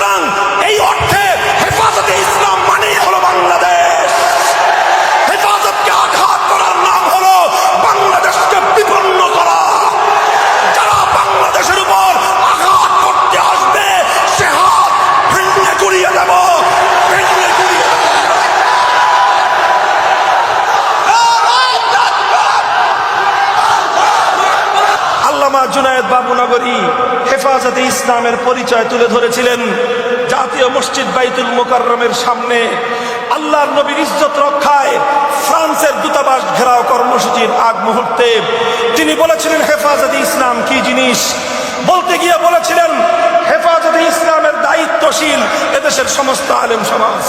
Trump. আল্লামা জুনায়েদ বাবুনগরী হেফাজতে ইসলামের পরিচয় তুলে ধরেছিলেন জাতীয় মসজিদ বাইতুল মোকাররমের সামনে। আল্লাহর নবীর ইজ্জত রক্ষায় ফ্রান্সের দূতাবাস ঘেরাও কর্মসূচির আগ মুহূর্তে তিনি বলেছিলেন, হেফাজতে ইসলাম কি জিনিস? বলতে গিয়ে বলেছিলেন, হেফাজতে ইসলামের দায়িত্বশীল এদেশের সমস্ত আলেম সমাজ।